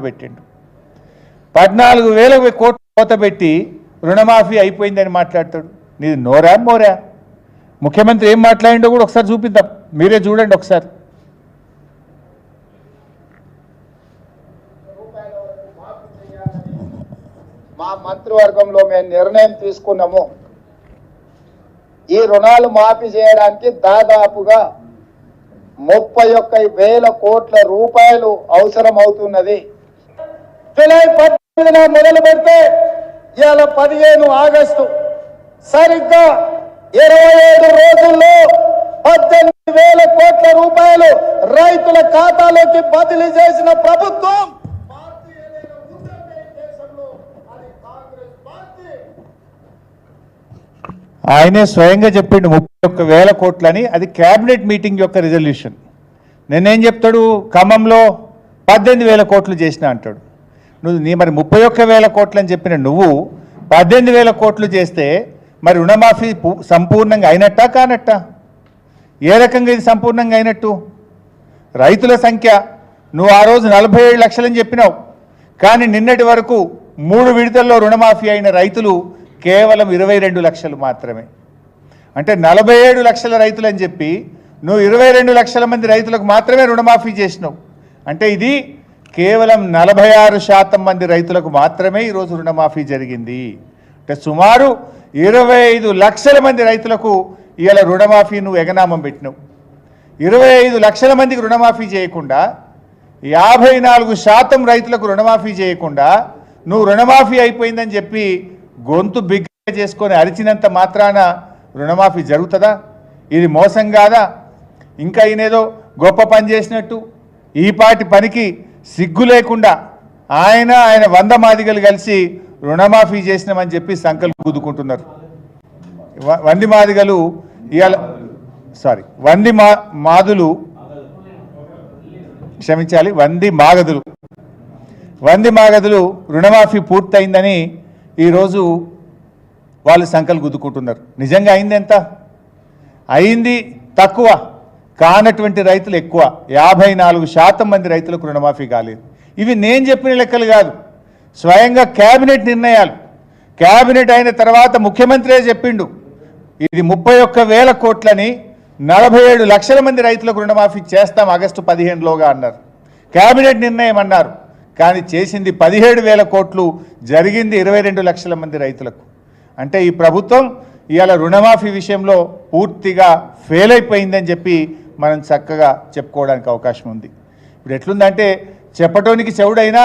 పెట్టిండు పద్నాలుగు వేల కోట్లు కోతపెట్టి రుణమాఫీ అయిపోయిందని మాట్లాడతాడు. నీది నోరా? మోరా? ముఖ్యమంత్రి ఏం మాట్లాడిండో కూడా ఒకసారి చూపిద్దాం. మీరే చూడండి ఒకసారి. మా మంత్రివర్గంలో మేము నిర్ణయం తీసుకున్నాము. ఈ రుణాలు మాఫీ చేయడానికి దాదాపుగా ముప్పై ఒక్క వేల కోట్ల రూపాయలు అవసరం అవుతున్నది జూలై పద్దెనిమిదిన మొదలు పెడితే ఇవాళ పదిహేను ఆగస్టు. సరిగ్గా ఇరవై ఏడు రోజుల్లో పద్దెనిమిది వేల కోట్ల రూపాయలు రైతుల ఖాతాలోకి బదిలీ చేసిన ప్రభుత్వం ఆయనే స్వయంగా చెప్పిండు ముప్పై ఒక్క వేల కోట్లని అది క్యాబినెట్ మీటింగ్ యొక్క రిజల్యూషన్. నేనేం చెప్తాడు? ఖమ్మంలో పద్దెనిమిది వేల కోట్లు చేసిన అంటాడు. నువ్వు నీ మరి ముప్పై ఒక్క వేల కోట్లు అని చెప్పిన నువ్వు పద్దెనిమిది వేల కోట్లు చేస్తే మరి రుణమాఫీ సంపూర్ణంగా అయినట్టా కానట్టా? ఏ రకంగా ఇది సంపూర్ణంగా అయినట్టు? రైతుల సంఖ్య నువ్వు ఆ రోజు నలభై ఏడు లక్షలని చెప్పినావు. కానీ నిన్నటి వరకు మూడు విడతల్లో రుణమాఫీ అయిన రైతులు కేవలం ఇరవై రెండు లక్షలు మాత్రమే. అంటే నలభై ఏడు లక్షల రైతులు అని చెప్పి నువ్వు ఇరవై రెండు లక్షల మంది రైతులకు మాత్రమే రుణమాఫీ చేసినావు. అంటే ఇది కేవలం నలభై ఆరు శాతం మంది రైతులకు మాత్రమే ఈరోజు రుణమాఫీ జరిగింది. అంటే సుమారు ఇరవై ఐదు లక్షల మంది రైతులకు ఇవాళ రుణమాఫీ నువ్వు ఎగనామం పెట్టినావు. ఇరవై ఐదు లక్షల మందికి రుణమాఫీ చేయకుండా యాభై నాలుగు శాతం రైతులకు రుణమాఫీ చేయకుండా నువ్వు రుణమాఫీ అయిపోయిందని చెప్పి గొంతు బిగ్గ చేసుకొని అరిచినంత మాత్రాన రుణమాఫీ జరుగుతుందా? ఇది మోసం కాదా? ఇంకా ఈయనేదో గొప్ప పని చేసినట్టు ఈ పాటి పనికి సిగ్గు లేకుండా ఆయన ఆయన వంద మాదిగలు కలిసి రుణమాఫీ చేసినామని చెప్పి సంకల్ప గుద్దుకుంటున్నారు వంది మాదిగలు ఇవాళ సారీ వంది మా మాదులు క్షమించాలి వంది మాగదులు. వంది మాగదులు రుణమాఫీ పూర్తయిందని ఈరోజు వాళ్ళు సంకలు గుద్దుకుంటున్నారు నిజంగా అయింది ఎంత? అయింది తక్కువ. కానటువంటి రైతులు ఎక్కువ. యాభై నాలుగు శాతం మంది రైతులకు రుణమాఫీ కాలేదు. ఇవి నేను చెప్పిన లెక్కలు కాదు. స్వయంగా కేబినెట్ నిర్ణయాలు. కేబినెట్ అయిన తర్వాత ముఖ్యమంత్రే చెప్పిండు. ఇది ముప్పై ఒక్క వేల కోట్లని నలభై ఏడు లక్షల మంది రైతులకు రుణమాఫీ చేస్తాం ఆగస్టు పదిహేనులోగా అన్నారు. కేబినెట్ నిర్ణయం అన్నారు. కానీ చేసింది పదిహేడు వేల కోట్లు జరిగింది ఇరవై రెండు లక్షల మంది రైతులకు. అంటే ఈ ప్రభుత్వం ఇవాళ రుణమాఫీ విషయంలో పూర్తిగా ఫెయిల్ అయిపోయిందని చెప్పి మనం చక్కగా చెప్పుకోవడానికి అవకాశం ఉంది. ఇప్పుడు ఎట్లుందంటే చెప్పటోనికి చెవుడైనా